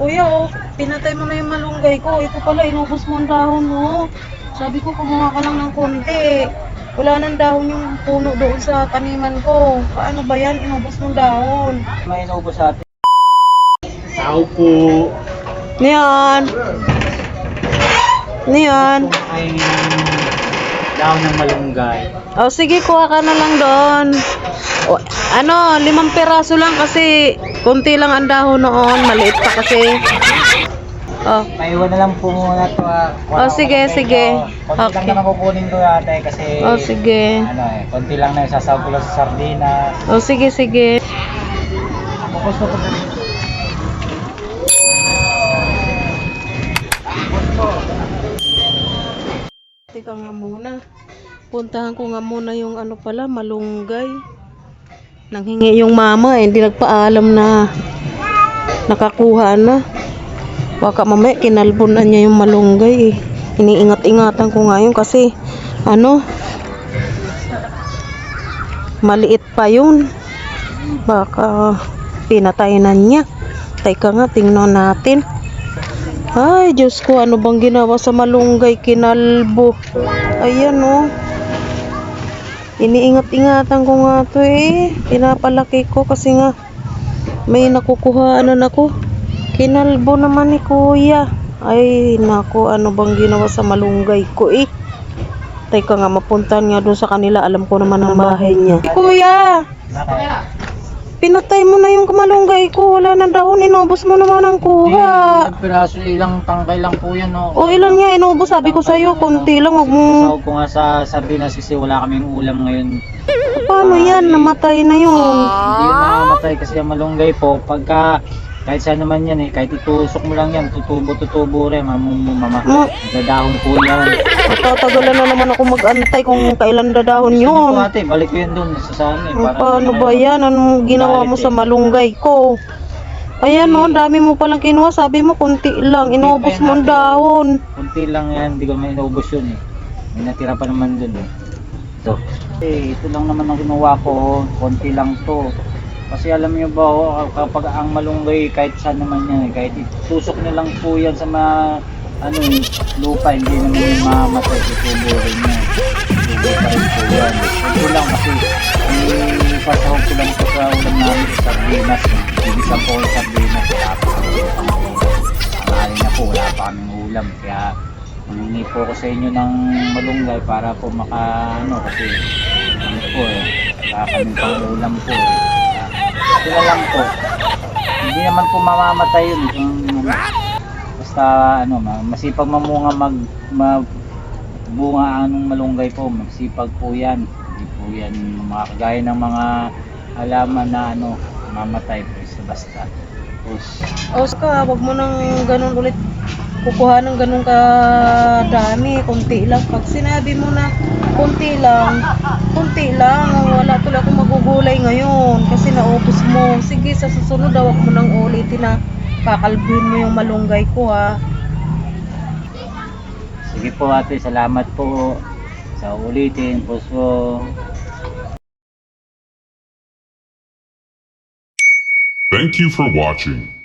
Kuya, oh, pinatay mo na yung malunggay ko. Ito pala, inubos mo ang dahon mo. Sabi ko, kumuha ka lang ng konti. Wala nang dahon yung puno doon sa taniman ko. Paano ba yan? Inubos mo ang dahon. May inubos sa atin. Tao po. Niyan. Niyan. Ito ay daon ng malunggay. O sige, kuha ka na lang doon. O, ano, limang peraso lang kasi konti lang ang dahon noon. Maliit pa kasi. Oh, Maiwan na lang po muna to ah. Oh, sige, sige. Konti Okay. lang naman kukunin ko ate kasi oh sige. ano eh, konti lang na isasawag ko lang sa sardinas. O sige, sige. Focus ko po. Teka nga muna. Puntahan ko nga muna yung ano pala, malunggay. Nanghingi yung mama eh, hindi nagpaalam na nakakuha na. Baka mamaya kinalbunan niya yung malunggay eh. Iniingat-ingatan ko nga yun kasi ano, maliit pa yun. Baka pinatay na niya. Teka nga, tingnan natin. Ay, Diyos ko, ano bang ginawa sa malunggay kinalbo? Ayan, oh. Iniingat-ingatan ko nga to eh. Pinapalaki ko kasi nga may nakukuhaanan ako. Kinalbo naman ni kuya. Ay, nako, ano bang ginawa sa malunggay ko eh. Teka nga, mapuntahan nga doon sa kanila. Alam ko naman ang bahay niya. Kuya! Pinatay mo na yung malunggay ko. Wala na dahon. Inubos mo naman ang kuha. Ilang piraso, ilang tangkay lang po yan no. O ilan nga inubos? Sabi ko sa'yo, konti lang. Huwag mo... Sasawag ko nga sa sardinas kasi wala kaming ulam ngayon. Paano yan? Namatay na yun. Hindi yun mamamatay kasi ang malunggay po, pagka kahit saan naman yan eh, kahit itusok mo lang yan, tutubo, tutubo rin, mamumama. Ma, Dadahon po yan. tatagalan na naman ako mag-antay kung kailan dadahon Yun. yun. ate, balik ko yun dun sa amin. O, Paano ba yan? Anong ginawa mo sa malunggay ko? Ayan o, dami mo palang kinuha. Sabi mo, konti lang. Inubos mo ang dahon. Kunti lang yan, hindi ko may inaubos yun eh. May natira pa naman dun eh. Ito. Eh, ito lang naman ang kinuha ko, konti lang to. Kasi alam niyo ba, oh, kapag ang malunggay, kahit saan naman yan, eh, kahit itusok niyo lang po yan sa mga ano, eh, lupa, hindi naman yung mamatay, tutubo rin yan. Tutubo pa rin po yan. Ito lang kasi, eh, sasahog ko lang ito sa ulam namin sa sardinas. eh. Ibig po sa sardinas. Tanghali na po, wala pa kaming ulam. Kaya, Humingi po ako sa inyo ng malunggay para po maka ano kasi ano po eh wala kaming pang ulam po eh. Na lang po. Hindi naman po mamamatay yun. Kung basta ano ma- masipag mamunga mag ma, bunga anong malunggay po. Masipag po yan. Hindi po yan mga kagaya ng mga halaman na ano mamatay po sa basta. Tapos O, ka, wag mo nang ganun ulit. Kukuha ng ganun ka dami, konti lang. Pag sinabi mo na konti lang, konti lang. Wala tuloy akong magugulay ngayon kasi naubos mo. Sige, sa susunod daw mo nang ulitin na kakalbuin mo yung malunggay ko ha. Sige po ate, salamat po sa ulitin po so Thank you for watching.